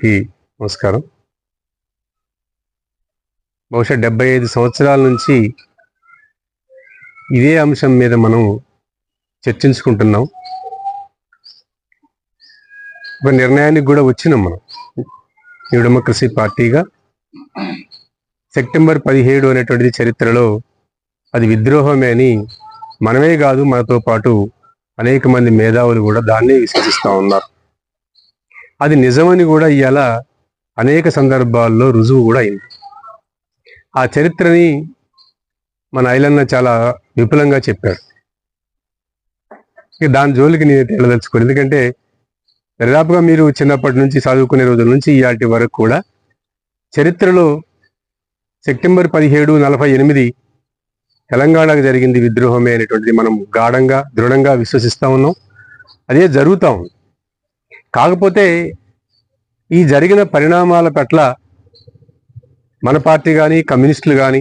అందరికీ నమస్కారం. బహుశా డెబ్బై ఐదు సంవత్సరాల నుంచి ఇదే అంశం మీద మనం చర్చించుకుంటున్నాం. ఒక నిర్ణయానికి కూడా వచ్చినాం మనం. న్యూ డెమోక్రసీ పార్టీగా సెప్టెంబర్ పదిహేడు అనేటువంటిది చరిత్రలో అది విద్రోహమే అని మనమే కాదు మనతో పాటు అనేక మంది మేధావులు కూడా దాన్నే విశ్వసిస్తూ ఉన్నారు. అది నిజమని కూడా ఇవాళ అనేక సందర్భాల్లో రుజువు కూడా అయింది. ఆ చరిత్రని మన ఐలన్న చాలా విపులంగా చెప్పాడు ఇక దాని జోలికి నేను తెలదలుచుకోను ఎందుకంటే దాదాపుగా మీరు చిన్నప్పటి నుంచి చదువుకునే రోజుల నుంచి ఇవాటి వరకు కూడా చరిత్రలో సెప్టెంబర్ పదిహేడు నలభై ఎనిమిది తెలంగాణకు జరిగింది విద్రోహమే అనేటువంటిది మనం గాఢంగా దృఢంగా విశ్వసిస్తూ ఉన్నాం. అదే జరుగుతూ ఉంది. కాకపోతే ఈ జరిగిన పరిణామాల పట్ల మన పార్టీ కానీ కమ్యూనిస్టులు కానీ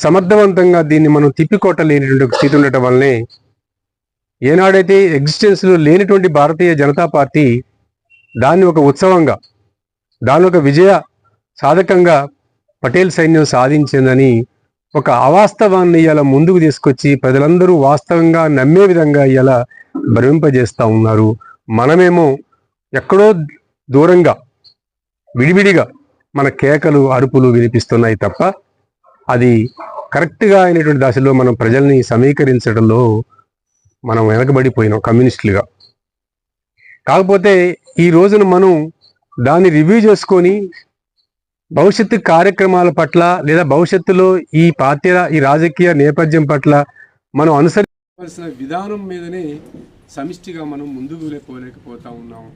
సమర్థవంతంగా దీన్ని మనం తిప్పికొట్టలేనటువంటి స్థితి ఉండటం వల్లనే ఏనాడైతే ఎగ్జిస్టెన్స్లో లేనటువంటి భారతీయ జనతా పార్టీ దాన్ని ఒక ఉత్సవంగా దాని ఒక విజయ సాధకంగా పటేల్ సైన్యం సాధించిందని ఒక అవాస్తవాన్ని ఇలా ముందుకు తీసుకొచ్చి ప్రజలందరూ వాస్తవంగా నమ్మే విధంగా ఇలా భ్రమింపజేస్తూ ఉన్నారు. మనమేమో ఎక్కడో దూరంగా విడివిడిగా మన కేకలు అరుపులు వినిపిస్తున్నాయి తప్ప అది కరెక్ట్గా అయినటువంటి దశలో మనం ప్రజల్ని సమీకరించడంలో మనం వెనకబడిపోయినాం కమ్యూనిస్టులుగా. కాకపోతే ఈ రోజున మనం దాన్ని రివ్యూ చేసుకొని భవిష్యత్తు కార్యక్రమాల పట్ల లేదా భవిష్యత్తులో ఈ పార్టీల ఈ రాజకీయ నేపథ్యం పట్ల మనం అనుసరించాల్సిన విధానం మీదనే సమిష్టిగా మనం ముందుకు లేకపోలేకపోతూ ఉన్నాం.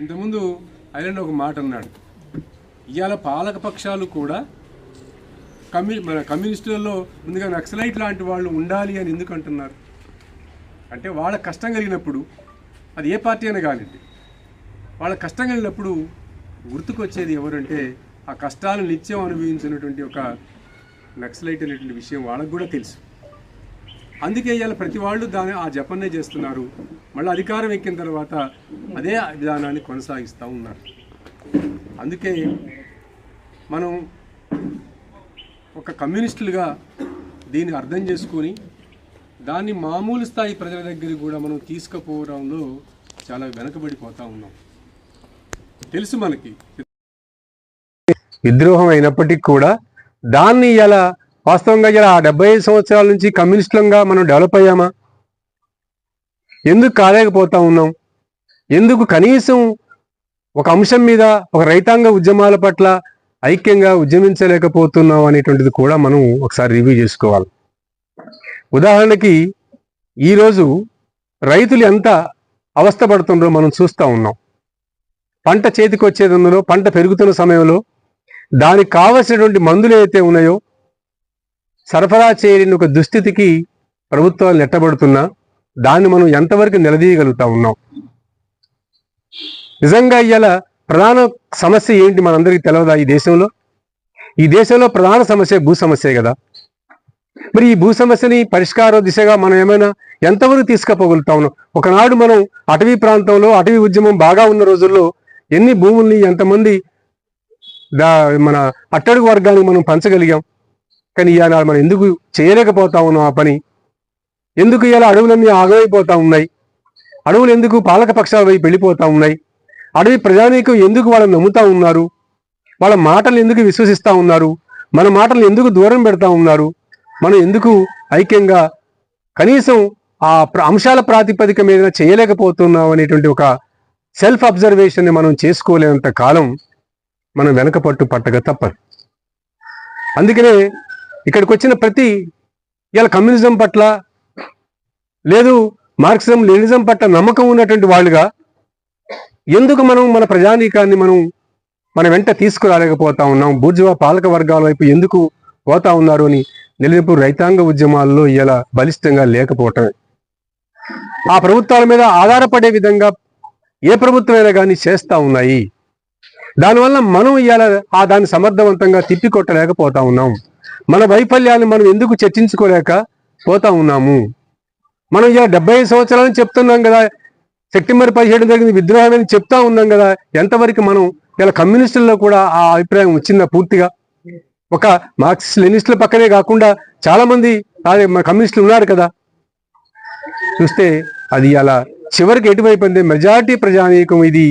ఇంతకుముందు ఐలాండ్ ఒక మాట అన్నాడు. ఇవాళ పాలకపక్షాలు కూడా కమ్యూ మన కమ్యూనిస్టులలో ముందుగా నక్సలైట్ లాంటి వాళ్ళు ఉండాలి అని ఎందుకు అంటున్నారు? అంటే వాళ్ళ కష్టం కలిగినప్పుడు అది ఏ పార్టీ అయినా కానివ్వండి. వాళ్ళ కష్టం కలిగినప్పుడు గుర్తుకొచ్చేది ఎవరంటే ఆ కష్టాలు నిత్యం అనుభవించినటువంటి ఒక నక్సలైట్ అనేటువంటి విషయం వాళ్ళకు కూడా తెలుసు. అందుకే ఇవాళ ప్రతి వాళ్ళు దాని ఆ జపన్నే చేస్తున్నారు. మళ్ళీ అధికారం ఎక్కిన తర్వాత అదే విధానాన్ని కొనసాగిస్తూ ఉన్నారు. అందుకే మనం ఒక కమ్యూనిస్టులుగా దీన్ని అర్థం చేసుకొని దాన్ని మామూలు స్థాయి ప్రజల దగ్గరికి కూడా మనం తీసుకుపోవడంలో చాలా వెనకబడిపోతా ఉన్నాం. తెలుసు మనకి. విద్రోహం అయినప్పటికీ కూడా దాన్ని ఎలా వాస్తవంగా ఇలా డెబ్బై ఐదు సంవత్సరాల నుంచి కమ్యూనిస్టులంగా మనం డెవలప్ అయ్యామా? ఎందుకు కాలేకపోతా ఉన్నాం? ఎందుకు కనీసం ఒక అంశం మీద ఒక రైతాంగ ఉద్యమాల పట్ల ఐక్యంగా ఉద్యమించలేకపోతున్నాం అనేటువంటిది కూడా మనం ఒకసారి రివ్యూ చేసుకోవాలి. ఉదాహరణకి ఈరోజు రైతులు ఎంత అవస్థపడుతుండ్రో మనం చూస్తూ ఉన్నాం. పంట చేతికి వచ్చేది పంట పెరుగుతున్న సమయంలో దానికి కావలసినటువంటి మందులు ఏవైతే ఉన్నాయో సరఫరా చేయని ఒక దుస్థితికి ప్రభుత్వాలు నెట్టబడుతున్నా దాన్ని మనం ఎంతవరకు నిలదీయగలుగుతా ఉన్నాం? నిజంగా ఇవాళ ప్రధాన సమస్య ఏంటి మనందరికీ తెలియదా ఈ దేశంలో? ఈ దేశంలో ప్రధాన సమస్య భూ సమస్యే కదా. మరి ఈ భూ సమస్యని పరిష్కార దిశగా మనం ఏమైనా ఎంతవరకు తీసుకుపోగలుగుతా ఉన్నాం? ఒకనాడు మనం అటవీ ప్రాంతంలో అటవీ ఉద్యమం బాగా ఉన్న రోజుల్లో ఎన్ని భూముల్ని ఎంతమంది దా మన అట్టడుగు వర్గానికి మనం పంచగలిగాం? కానీ ఇవాళ మనం ఎందుకు చేయలేకపోతా ఉన్నాం ఆ పని? ఎందుకు ఇవాళ అడవులన్నీ ఆగమైపోతా ఉన్నాయి. అడవులు ఎందుకు పాలక పక్షాల వైపు వెళ్ళిపోతా ఉన్నాయి? అడవి ప్రజానీకం ఎందుకు వాళ్ళని నమ్ముతా ఉన్నారు? వాళ్ళ మాటలు ఎందుకు విశ్వసిస్తూ ఉన్నారు? మన మాటలు ఎందుకు దూరం పెడతా ఉన్నారు? మనం ఎందుకు ఐక్యంగా కనీసం ఆ ప్ర- అంశాల ప్రాతిపదిక మీద చేయలేకపోతున్నాం అనేటువంటి ఒక సెల్ఫ్ అబ్జర్వేషన్ని మనం చేసుకోలేనంత కాలం మనం వెనకపట్టు పట్టక తప్పదు. అందుకనే ఇక్కడికి వచ్చిన ప్రతి ఇలా కమ్యూనిజం పట్ల లేదు మార్క్సిజం లెనిజం పట్ల నమ్మకం ఉన్నటువంటి వాళ్ళుగా ఎందుకు మనం మన ప్రజానీకాన్ని మనం మన వెంట తీసుకురాలేకపోతా ఉన్నాం? బూర్జువా పాలక వర్గాల వైపు ఎందుకు పోతా ఉన్నారు అని నిలదీపు రైతాంగ ఉద్యమాల్లో ఇలా బలిష్టంగా లేకపోవటమే. ఆ ప్రభుత్వాల మీద ఆధారపడే విధంగా ఏ ప్రభుత్వమైనా కానీ చేస్తూ ఉన్నాయి. దానివల్ల మనం ఇవాళ ఆ దాన్ని సమర్థవంతంగా తిప్పికొట్టలేకపోతా ఉన్నాం. మన వైఫల్యాన్ని మనం ఎందుకు చర్చించుకోలేక పోతా ఉన్నాము? మనం ఇలా డెబ్బై ఐదు సంవత్సరాలని చెప్తున్నాం కదా సెప్టెంబర్ పదిహేడు జరిగిన విద్రోహం అని చెప్తా ఉన్నాం కదా ఎంతవరకు మనం ఇలా కమ్యూనిస్టుల్లో కూడా ఆ అభిప్రాయం వచ్చిందా పూర్తిగా? ఒక మార్క్సిస్ట్ లెనిస్టుల పక్కనే కాకుండా చాలా మంది మన కమ్యూనిస్టులు ఉన్నారు కదా. చూస్తే అది అలా చివరికి ఎటువైపు అంటే మెజార్టీ ప్రజానీకం ఇది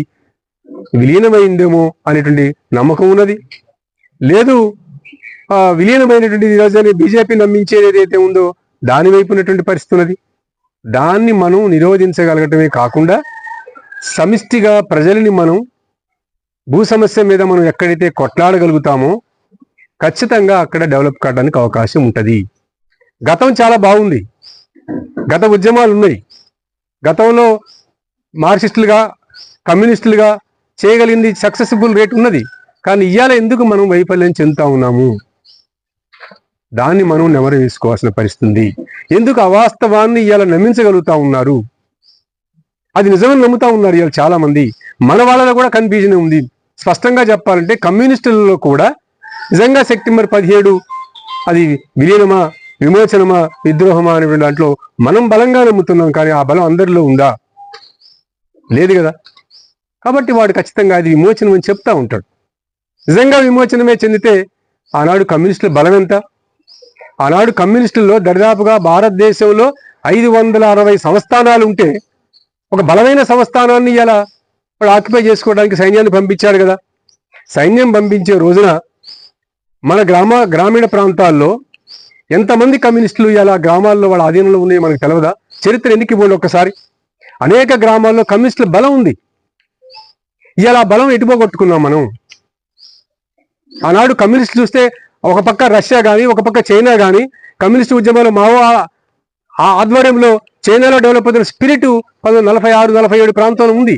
విలీనమైందేమో అనేటువంటి నమ్మకం ఉన్నది. లేదు విలీనమైనటువంటి ఈరోజు బీజేపీ నమ్మించేది ఏదైతే ఉందో దాని వైపు ఉన్నటువంటి పరిస్థితి ఉన్నది. దాన్ని మనం నిరోధించగలగటమే కాకుండా సమిష్టిగా ప్రజలని మనం భూ సమస్య మీద మనం ఎక్కడైతే కొట్లాడగలుగుతామో ఖచ్చితంగా అక్కడ డెవలప్ కావడానికి అవకాశం ఉంటుంది. గతం చాలా బాగుంది. గత ఉద్యమాలు ఉన్నాయి. గతంలో మార్క్సిస్టులుగా కమ్యూనిస్టులుగా చేయగలిగింది సక్సెస్ఫుల్ రేట్ ఉన్నది. కానీ ఇవాళ ఎందుకు మనం వైఫల్యం చెందుతా ఉన్నాము? దాన్ని మనం నెమరు వేసుకోవాల్సిన పరిస్థితుంది ఎందుకు అవాస్తవాన్ని ఇలా నమ్మించగలుగుతా ఉన్నారు? అది నిజమని నమ్ముతా ఉన్నారు ఇవాళ చాలా మంది మన వాళ్ళలో కూడా కన్ఫ్యూజన్ ఉంది. స్పష్టంగా చెప్పాలంటే కమ్యూనిస్టులలో కూడా నిజంగా సెప్టెంబర్ పదిహేడు అది విలీనమా విమోచనమా విద్రోహమా అనే దాంట్లో మనం బలంగా నమ్ముతున్నాం కానీ ఆ బలం అందరిలో ఉందా? లేదు కదా. కాబట్టి వాడు ఖచ్చితంగా అది విమోచనం అని చెప్తా ఉంటాడు. నిజంగా విమోచనమే చెందితే ఆనాడు కమ్యూనిస్టుల బలం ఎంత ఆనాడు కమ్యూనిస్టుల్లో దరిదాపుగా భారతదేశంలో ఐదు వందల అరవై సంస్థానాలు ఉంటే ఒక బలమైన సంస్థానాన్ని ఇలా ఇప్పుడు ఆక్యుపై చేసుకోవడానికి సైన్యాన్ని పంపించాడు కదా. సైన్యం పంపించే రోజున మన గ్రామ గ్రామీణ ప్రాంతాల్లో ఎంతమంది కమ్యూనిస్టులు ఇలా గ్రామాల్లో వాళ్ళ ఆధీనంలో ఉన్నాయి మనకు తెలియదా చరిత్ర ఎన్నికి పోండి ఒక్కసారి. అనేక గ్రామాల్లో కమ్యూనిస్టుల బలం ఉంది. ఇలా బలం ఎటుపోగొట్టుకున్నాం మనం? ఆనాడు కమ్యూనిస్టులు చూస్తే ఒక పక్క రష్యా కానీ ఒక పక్క చైనా కానీ కమ్యూనిస్ట్ ఉద్యమాలు మావో ఆ- ఆధ్వర్యంలో చైనాలో డెవలప్ అవుతున్న స్పిరిట్ పంతొమ్మిది నలభై ఆరు నలభై ఏడు ప్రాంతంలో ఉంది.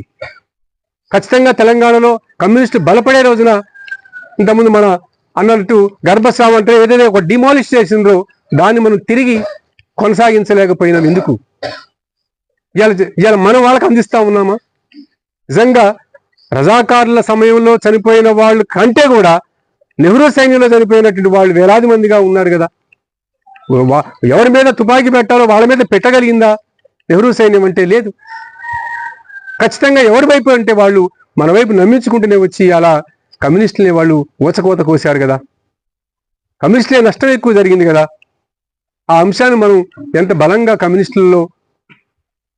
ఖచ్చితంగా తెలంగాణలో కమ్యూనిస్టు బలపడే రోజున ఇంతకుముందు మన అన్నట్టు గర్భస్రావం అంటే ఏదైతే ఒక డిమాలిష్ చేసిందో దాన్ని మనం తిరిగి కొనసాగించలేకపోయినాం ఎందుకు? ఇవాళ ఇవాళ మనం వాళ్ళకి అందిస్తా ఉన్నామా? నిజంగా రజాకారుల సమయంలో చనిపోయిన వాళ్ళు కంటే కూడా నెహ్రూ సైన్యంలో చనిపోయినటువంటి వాళ్ళు వేలాది మందిగా ఉన్నారు కదా. వా- ఎవరి మీద తుపాకీ పెట్టాలో వాళ్ళ మీద పెట్టగలిగిందా? నెహ్రూ సైన్యం అంటే లేదు. ఖచ్చితంగా ఎవరి వైపు అంటే వాళ్ళు మన వైపు నమ్మించుకుంటూనే వచ్చి అలా కమ్యూనిస్టులే వాళ్ళు ఊచకోత కోశారు కదా. కమ్యూనిస్టులే నష్టం ఎక్కువ జరిగింది కదా. ఆ అంశాన్ని మనం ఎంత బలంగా కమ్యూనిస్టులలో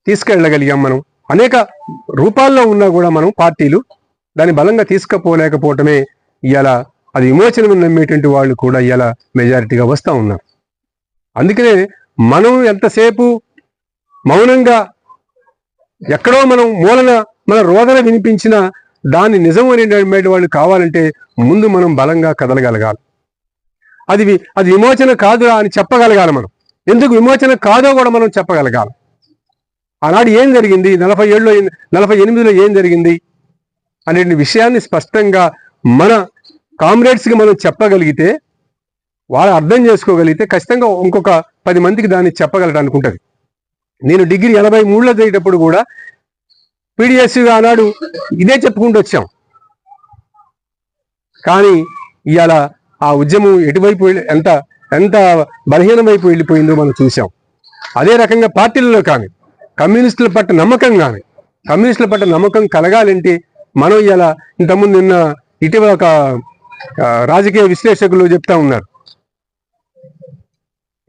తీసుకెళ్ళగలిగాం మనం? అనేక రూపాల్లో ఉన్నా కూడా మనం పార్టీలు దాన్ని బలంగా తీసుకుపోలేకపోవటమే ఇవాళ అది విమోచనం నమ్మేటువంటి వాళ్ళు కూడా ఇలా మెజారిటీగా వస్తూ ఉన్నారు. అందుకనే మనం ఎంతసేపు మౌనంగా ఎక్కడో మనం మూలన మన రోదన వినిపించిన దాన్ని నిజం అనేటువంటి వాళ్ళు కావాలంటే ముందు మనం బలంగా కదలగలగాలి. అది అది విమోచన కాదురా అని చెప్పగలగాలి మనం. ఎందుకు విమోచన కాదో కూడా మనం చెప్పగలగాలి. ఆనాడు ఏం జరిగింది? నలభై ఏడులో నలభై ఎనిమిదిలో ఏం జరిగింది? అనే విషయాన్ని స్పష్టంగా మన కామ్రేడ్స్కి మనం చెప్పగలిగితే వాళ్ళు అర్థం చేసుకోగలిగితే ఖచ్చితంగా ఇంకొక పది మందికి దాన్ని చెప్పగలడానికి ఉంటుంది నేను డిగ్రీ ఎనభై మూడులో జరిగేటప్పుడు కూడా పీడిఎస్గా ఆనాడు ఇదే చెప్పుకుంటూ వచ్చాం. కానీ ఇవాళ ఆ ఉద్యమం ఎటువైపు వెళ్ళి- ఎంత ఎంత బలహీనమైపు వెళ్ళిపోయిందో మనం చూసాం. అదే రకంగా పార్టీలలో కానీ కమ్యూనిస్టుల పట్ల నమ్మకం కానీ కమ్యూనిస్టుల పట్ల నమ్మకం కలగాలంటే మనం ఇలా ఇంతకుముందు నిన్న ఇటీవల ఒక రాజకీయ విశ్లేషకులు చెప్తా ఉన్నారు.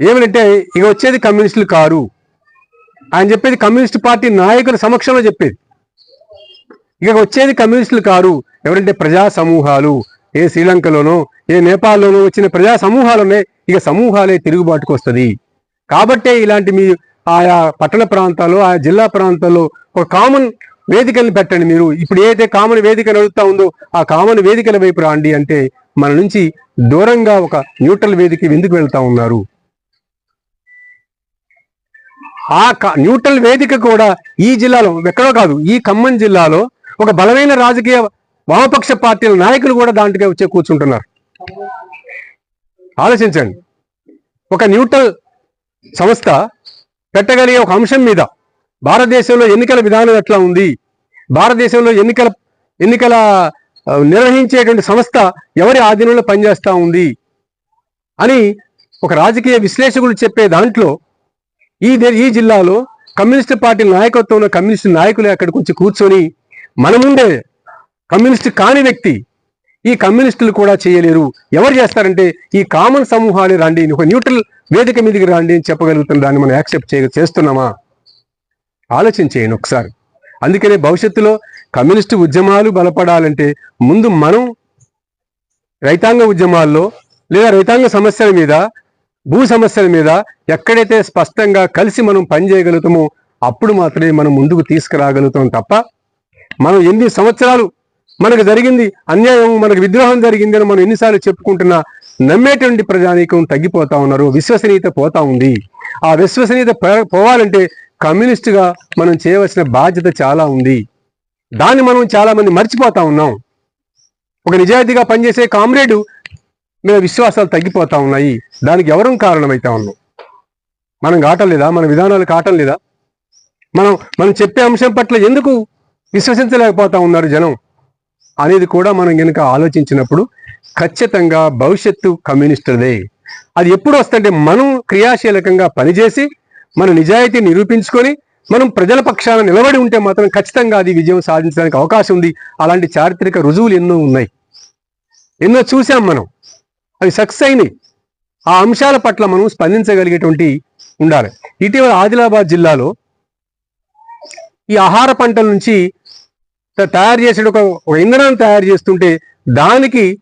ఏమనంటే ఇక వచ్చేది కమ్యూనిస్టులు కారు. ఆయన చెప్పేది కమ్యూనిస్ట్ పార్టీ నాయకుల సమక్షంలో చెప్పేది. ఇక వచ్చేది కమ్యూనిస్టులు కారు. ఎవరంటే ప్రజా సమూహాలు. ఏ శ్రీలంకలోనో ఏ నేపాల్లోనో వచ్చిన ప్రజా సమూహాలునే ఇక సమూహాలే తిరుగుబాటుకు వస్తుంది. కాబట్టే ఇలాంటి మీ ఆయా పట్టణ ప్రాంతాల్లో ఆయా జిల్లా ప్రాంతాల్లో ఒక కామన్ వేదికలను పెట్టండి మీరు. ఇప్పుడు ఏదైతే కామన్ వేదిక నడుస్తూ ఉందో ఆ కామన్ వేదికల వైపు రాండి అంటే మన నుంచి దూరంగా ఒక న్యూట్రల్ వేదిక ఎందుకు వెళ్తా ఉన్నారు? ఆ న్యూట్రల్ వేదిక కూడా ఈ జిల్లాలో ఎక్కడో కాదు ఈ ఖమ్మం జిల్లాలో ఒక బలమైన రాజకీయ వామపక్ష పార్టీల నాయకులు కూడా దాంట్లో వచ్చే కూర్చుంటున్నారు. ఆలోచించండి. ఒక న్యూట్రల్ సంస్థ పెట్టగలిగే ఒక అంశం మీద భారతదేశంలో ఎన్నికల విధానం ఎట్లా ఉంది? భారతదేశంలో ఎన్నికల ఎన్నికల నిర్వహించేటువంటి సంస్థ ఎవరి ఆధీనంలో పనిచేస్తూ ఉంది? అని ఒక రాజకీయ విశ్లేషకులు చెప్పే దాంట్లో ఈ దే- ఈ జిల్లాలో కమ్యూనిస్ట్ పార్టీ నాయకత్వంలో కమ్యూనిస్ట్ నాయకులు అక్కడికి వచ్చి కూర్చొని మన ముందే కమ్యూనిస్ట్ కాని వ్యక్తి ఈ కమ్యూనిస్టులు కూడా చేయలేరు. ఎవరు చేస్తారంటే ఈ కామన్ సమూహాలు రండి ఒక న్యూట్రల్ వేదిక మీదకి రండి అని చెప్పగలుగుతున్న దాన్ని మనం యాక్సెప్ట్ చేయ చేస్తున్నామా? ఆలోచించేయండి ఒకసారి. అందుకనే భవిష్యత్తులో కమ్యూనిస్టు ఉద్యమాలు బలపడాలంటే ముందు మనం రైతాంగ ఉద్యమాల్లో లేదా రైతాంగ సమస్యల మీద భూ సమస్యల మీద ఎక్కడైతే స్పష్టంగా కలిసి మనం పనిచేయగలుగుతామో అప్పుడు మాత్రమే మనం ముందుకు తీసుకురాగలుగుతాం తప్ప మనం ఎన్ని సంవత్సరాలు మనకు జరిగింది అన్యాయం మనకు విద్రోహం జరిగింది అని మనం ఎన్నిసార్లు చెప్పుకుంటున్నా నమ్మేటువంటి ప్రజానీకం తగ్గిపోతా ఉన్నారు విశ్వసనీయత పోతా ఉంది. ఆ విశ్వసనీయత పోవాలంటే కమ్యూనిస్టుగా మనం చేయవలసిన బాధ్యత చాలా ఉంది. దాన్ని మనం చాలా మంది మర్చిపోతా ఉన్నాం. ఒక నిజాయితీగా పనిచేసే కామ్రేడు మీద విశ్వాసాలు తగ్గిపోతా ఉన్నాయి. దానికి ఎవరం కారణమైతే ఉన్నాం? మనం కావటం లేదా? మన విధానాలు కావటం లేదా? మనం మనం చెప్పే అంశం పట్ల ఎందుకు విశ్వసించలేకపోతా ఉన్నారు జనం? అనేది కూడా మనం కనుక ఆలోచించినప్పుడు ఖచ్చితంగా భవిష్యత్తు కమ్యూనిస్టులదే. అది ఎప్పుడు వస్తుంటే మనం క్రియాశీలకంగా పనిచేసి మన నిజాయితీ నిరూపించుకొని మనం ప్రజల పక్షాన నిలబడి ఉంటే మాత్రం ఖచ్చితంగా అది విజయం సాధించడానికి అవకాశం ఉంది. అలాంటి చారిత్రక రుజువులు ఎన్నో ఉన్నాయి. ఎన్నో చూసాం మనం. అవి సక్సెస్ అయినాయి. ఆ అంశాల పట్ల మనం స్పందించగలిగేటువంటి ఉండాలి. ఇటీవల ఆదిలాబాద్ జిల్లాలో ఈ ఆహార పంటల నుంచి తయారు చేసే ఒక ఇంధనాన్ని తయారు చేస్తుంటే దానికి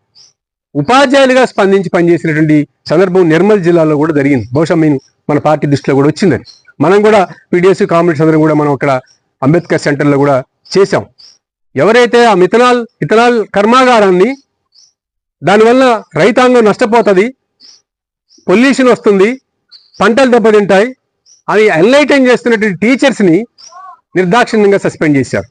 ఉపాధ్యాయులుగా స్పందించి పనిచేసినటువంటి సందర్భం నిర్మల్ జిల్లాలో కూడా జరిగింది. బహుశా మేము మన పార్టీ దృష్టిలో కూడా వచ్చిందని. మనం కూడా పీడిఎస్ కామ్రేడ్స్ అందరం కూడా మనం అక్కడ అంబేద్కర్ సెంటర్లో కూడా చేశాం. ఎవరైతే ఆ మిథనాల్ ఇథనాల్ కర్మాగారాన్ని దానివల్ల రైతాంగం నష్టపోతుంది పొల్యూషన్ వస్తుంది పంటలు దెబ్బతింటాయి అని ఎన్లైటైన్ చేస్తున్నటువంటి టీచర్స్ని నిర్దాక్షిణ్యంగా సస్పెండ్ చేశారు.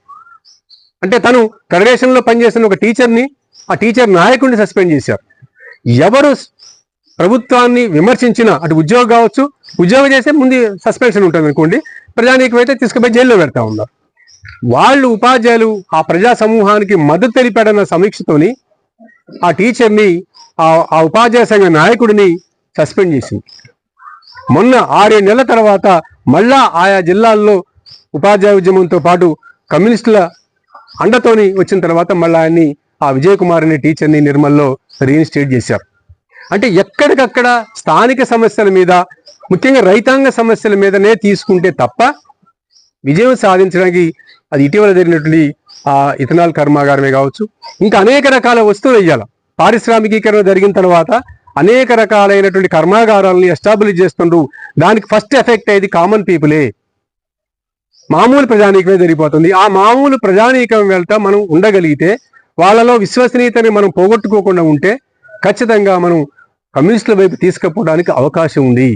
అంటే తను ఫెడరేషన్లో పనిచేస్తున్న ఒక టీచర్ని ఆ టీచర్ నాయకుడిని సస్పెండ్ చేశారు. ఎవరు ప్రభుత్వాన్ని విమర్శించినా అటు ఉద్యోగం కావచ్చు ఉద్యోగం చేస్తే ముందు సస్పెన్షన్ ఉంటుంది అనుకోండి ప్రజానీకం అయితే తీసుకుపోయి జైల్లో పెడతా ఉన్నారు. వాళ్ళు ఉపాధ్యాయులు ఆ ప్రజా సమూహానికి మద్దతు తెలిపాడన్న సమీక్షతోని ఆ టీచర్ని ఆ ఆ ఉపాధ్యాయ సంఘ నాయకుడిని సస్పెండ్ చేసింది. మొన్న ఆరేడు నెలల తర్వాత మళ్ళా ఆయా జిల్లాల్లో ఉపాధ్యాయ ఉద్యమంతో పాటు కమ్యూనిస్టుల అండతోని వచ్చిన తర్వాత మళ్ళీ ఆయన్ని ఆ విజయ్ కుమార్ అనే టీచర్ని నిర్మల్లో రీఇన్స్టేట్ చేశారు. అంటే ఎక్కడికక్కడ స్థానిక సమస్యల మీద ముఖ్యంగా రైతాంగ సమస్యల మీదనే తీసుకుంటే తప్ప విజయం సాధించడానికి అది ఇటీవల జరిగినటువంటి ఆ ఇథనాల్ కర్మాగారమే కావచ్చు. ఇంకా అనేక రకాల వస్తువులు వేయాలి పారిశ్రామికీకరణ జరిగిన తర్వాత అనేక రకాలైనటువంటి కర్మాగారాలని ఎస్టాబ్లిష్ చేస్తుండ్రు. దానికి ఫస్ట్ ఎఫెక్ట్ అయ్యేది కామన్ పీపులే. మామూలు ప్రజానీకమే జరిగిపోతుంది. ఆ మామూలు ప్రజానీకం వెళ్తా మనం ఉండగలిగితే వాళ్ళలో విశ్వసనీయతని మనం పోగొట్టుకోకుండా ఉంటే ఖచ్చితంగా మనం కమ్యూనిస్టుల వైపు తీసుకుపోవడానికి అవకాశం ఉంది.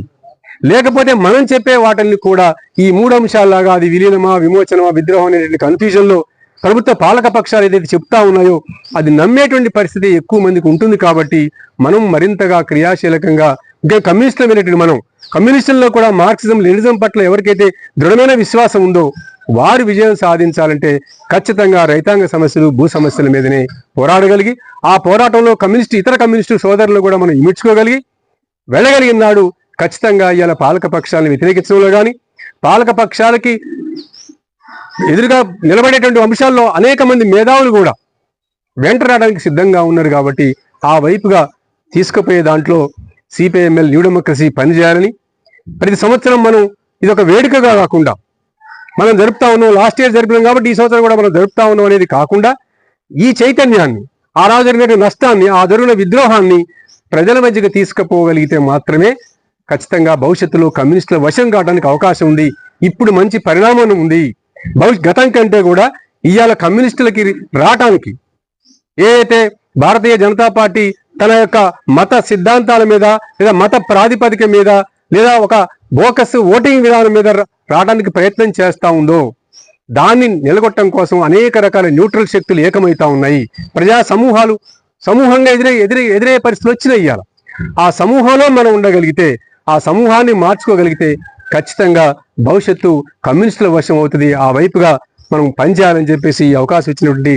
లేకపోతే మనం చెప్పే వాటిని కూడా ఈ మూడు అంశాల్లాగా అది విలీనమా విమోచనమా విద్రోహం అనేటువంటి కన్ఫ్యూజన్లో ప్రభుత్వ పాలక పక్షాలు ఏదైతే చెప్తా ఉన్నాయో అది నమ్మేటువంటి పరిస్థితి ఎక్కువ మందికి ఉంటుంది కాబట్టి మనం మరింతగా క్రియాశీలకంగా ఇంకా కమ్యూనిస్టులమైనటువంటి మనం కమ్యూనిస్టుల్లో కూడా మార్క్సిజం లెనిజం పట్ల ఎవరికైతే దృఢమైన విశ్వాసం ఉందో వారు విజయం సాధించాలంటే ఖచ్చితంగా రైతాంగ సమస్యలు భూ సమస్యల మీదనే పోరాడగలిగి ఆ పోరాటంలో కమ్యూనిస్టు ఇతర కమ్యూనిస్టు సోదరులు కూడా మనం ఇమిడ్చుకోగలిగి వెళ్ళగలిగిన నాడు ఖచ్చితంగా ఇవాళ పాలక పక్షాలను వ్యతిరేకించడంలో కానీ పాలక పక్షాలకి ఎదురుగా నిలబడేటువంటి అంశాల్లో అనేక మంది మేధావులు కూడా వెంట రావడానికి సిద్ధంగా ఉన్నారు కాబట్టి ఆ వైపుగా తీసుకుపోయే దాంట్లో సిపిఐఎంఎల్ న్యూ డెమోక్రసీ పనిచేయాలని ప్రతి సంవత్సరం మనం ఇది ఒక వేడుకగా కాకుండా మనం జరుపుతా ఉన్నాం లాస్ట్ ఇయర్ జరిపినాం కాబట్టి ఈ సంవత్సరం కూడా మనం జరుపుతా ఉన్నాం అనేది కాకుండా ఈ చైతన్యాన్ని ఆ రోజు జరిగిన నష్టాన్ని ఆ జరిగిన విద్రోహాన్ని ప్రజల మధ్యకి తీసుకుపోగలిగితే మాత్రమే ఖచ్చితంగా భవిష్యత్తులో కమ్యూనిస్టుల వశం కావడానికి అవకాశం ఉంది. ఇప్పుడు మంచి పరిణామం ఉంది. భవిష్య గతం కంటే కూడా ఇవాళ కమ్యూనిస్టులకి రావటానికి ఏదైతే భారతీయ జనతా పార్టీ తన యొక్క మత సిద్ధాంతాల మీద లేదా మత ప్రాతిపదిక మీద లేదా ఒక బోకస్ ఓటింగ్ విధానం మీద రావడానికి ప్రయత్నం చేస్తా ఉందో దాన్ని నిలగొట్టడం కోసం అనేక రకాల న్యూట్రల్ శక్తులు ఏకమవుతా ఉన్నాయి. ప్రజా సమూహాలు సమూహంగా ఎదురై ఎదురై ఎదురయ్యే పరిస్థితులు వచ్చినాయి ఇవాళ ఆ సమూహంలో మనం ఉండగలిగితే ఆ సమూహాన్ని మార్చుకోగలిగితే ఖచ్చితంగా భవిష్యత్తు కమ్యూనిస్టుల వశం అవుతుంది. ఆ వైపుగా మనం పనిచేయాలని చెప్పేసి ఈ అవకాశం ఇచ్చినటువంటి